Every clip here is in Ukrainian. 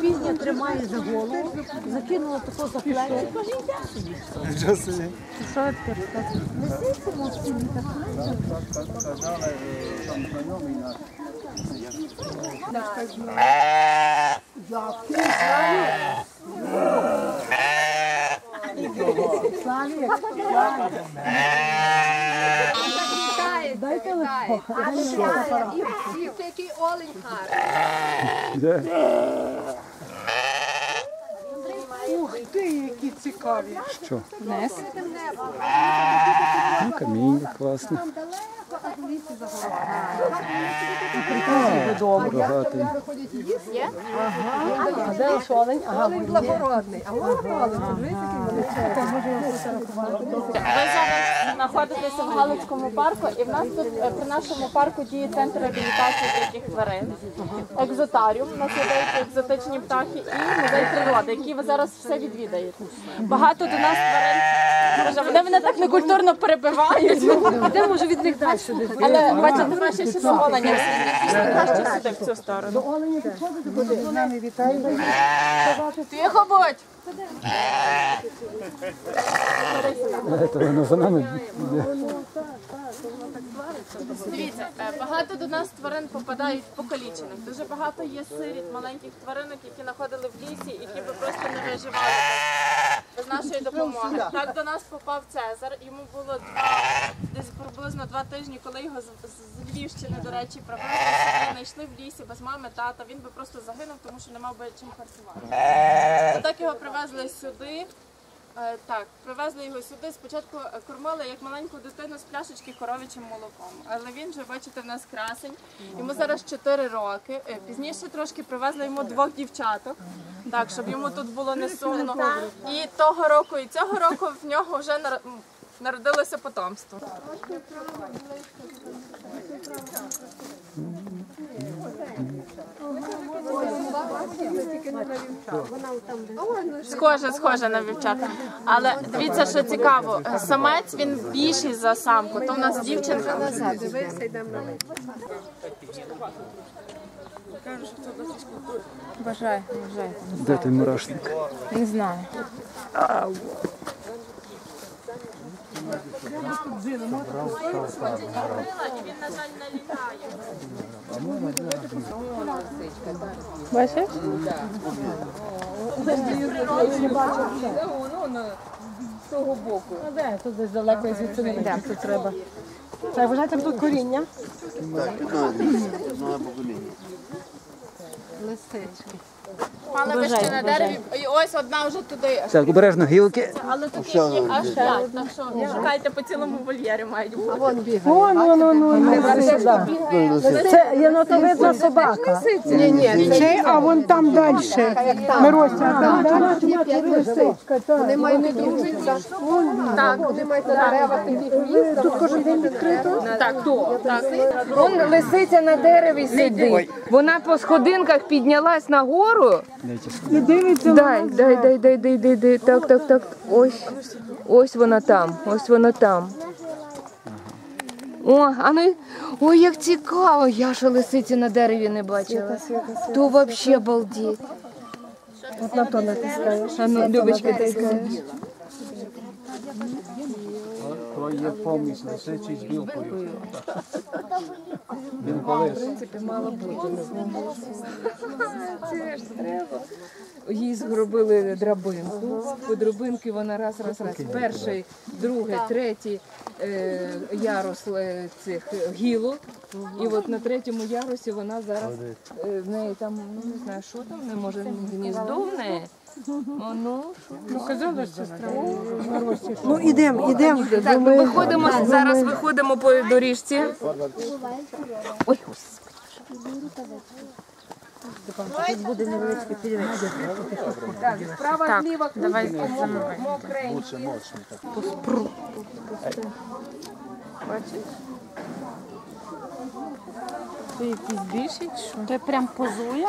пізня тримає за голову, закинула тако за плечі, каже, йде собі. Нічого. Що тепер? Лисиця так Дайте легко. І такий олень гарний. Ух ти, які цікаві. Що? Вниз. Ну, каміння класне. Рогатий. А де ж олень? Ага, Олень благородний, а вон олень, подивись, який величезний. Ви зараз знаходитеся в Галицькому парку, і в нас тут е, при нашому парку діє центр реабілітації диких тварин, екзотаріум, у нас є деякі екзотичні птахи, і музей природи, який ви зараз все відвідаєте. Багато до нас тварин. Боже, вони мене так некультурно перебивають. Де може від них далі? Але бачите, краще ще замовлення. Краще сюди в цю сторону. Олені підходити, куди? З нами вітають. Тихо будь! Воно за нами. Дивіться, е, багато до нас тварин попадають покалічених. Дуже багато є сиріт, маленьких тваринок, які знаходили в лісі, які би просто не виживали без нашої допомоги. Так до нас попав Цезар. Йому було два, десь приблизно два тижні, коли його з, з- з Львівщини, до речі, привезли, знайшли в лісі без мами, тата. Він би просто загинув, тому що не мав би чим харчувати. Так його привезли сюди. Е, Так, привезли його сюди. Спочатку кормили як маленьку дитину з пляшечки коров'ячим молоком. Але він вже, бачите, в нас красень. Йому зараз 4 роки. Е, Пізніше трошки привезли йому двох дівчаток, так, щоб йому тут було не сумно. І того року, і цього року в нього вже нар- народилося потомство. Схоже, схоже на вівчата. Але дивіться, що цікаво, самець він більший за самку. То в нас дівчинка. Бажаю, бажаю. Де той мурашник? Не знаю. Він, на жаль, не літає. Бачиш? А де? Тут десь далеко і звідси не йде. Тут треба. Так, вважайте, тут коріння. Лисички. Мали би ще на дереві. І ось одна вже туди. Так, обережно гілки. Але тут їх є аж п'ять. Так що шукайте по цілому вольєрі мають бути. Вон, вон, вон, вон. Це є ну, собака. Ні, ні, це, а вон там далі. Мирося, там далі. Лисичка, так. Вони мають дружитися. Так, вони мають на деревах таких місць. Тут кожен день відкрито. Так, то, так. Вон лисиця на дереві сидить. Вона по сходинках піднялась нагору. І дивиться. Дай, дай, дай, дай, дай, дай, дай. Так, так, так. Ось. Ось вона там. Ось вона там. О, а ну, ой, як цікаво. Я ж лисиці на дереві не бачила. То взагалі балдіть. От на то натискаєш. А ну, Любочка, То є помість лисичий з білкою. Він колись. Їй зробили драбинку. По драбинки вона раз, раз, раз. Перший, другий, третій е, ярус е, цих гілок. І от на третьому ярусі вона зараз е, в неї там, ну не знаю, що там, не може гніздо в неї. Ну, Ну, страшно. Ну, ідемо, ідемо. так, ми виходимо, зараз виходимо по доріжці. Ой, Тут буде невеличкий підвищення. так, справа зліва давай куточка мокре- мокреньке. Це якийсь більший, що? Той прям позує.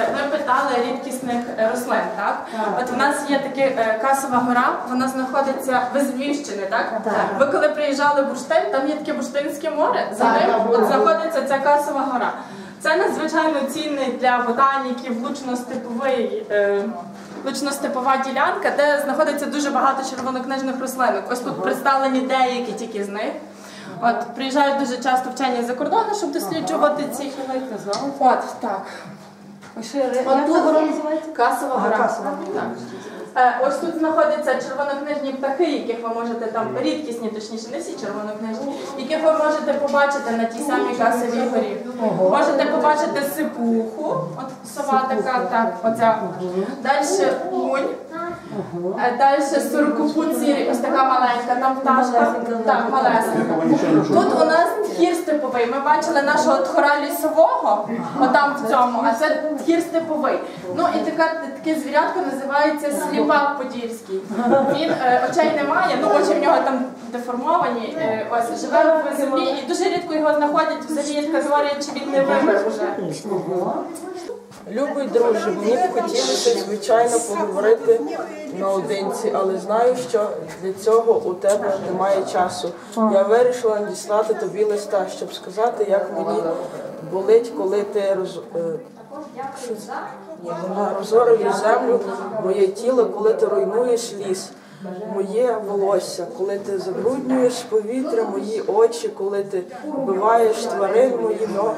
такі. ви питали рідкісних е, рослин, так? От в нас є така е, касова гора, вона знаходиться ви з Львівщини, так? Ви коли приїжджали в Бурштин, там є таке Бурштинське море, за ним от знаходиться ця касова гора. Це надзвичайно цінний для ботаніків лучно-степовий. е, Лучно-степова ділянка, де знаходиться дуже багато червонокнижних рослинок. Ось тут представлені деякі тільки з них. От приїжджають дуже часто вчені за кордону, щоб досліджувати ці. От так. От тут Касова гора. Так. Е, Ось тут знаходяться червонокнижні птахи, яких ви можете там рідкісні, точніше, не всі червонокнижні, яких ви можете побачити на тій самій касовій горі. Можете побачити сипуху, от сова така, так, оця. Далі лунь. Далі сірий, ось така маленька, там пташка, так, малесенька. Тут у нас тхір степовий. Ми бачили нашого тхора лісового, отам в цьому, а це тхір степовий. Ну і така, таке звірятко називається сліпак подільський. Він е, очей не має, ну очі в нього там деформовані, е, ось живе в землі і дуже рідко його знаходять взагалі є така теорія, чи він не вимер вже. Любий друже, мені б хотілося, звичайно, поговорити наодинці, але знаю, що для цього у тебе немає часу. Я вирішила надіслати тобі листа, щоб сказати, як мені болить, коли ти роз... е, розорюєш землю, моє тіло, коли ти руйнуєш ліс. Моє волосся, коли ти забруднюєш повітря, мої очі, коли ти вбиваєш тварин, мої ноги.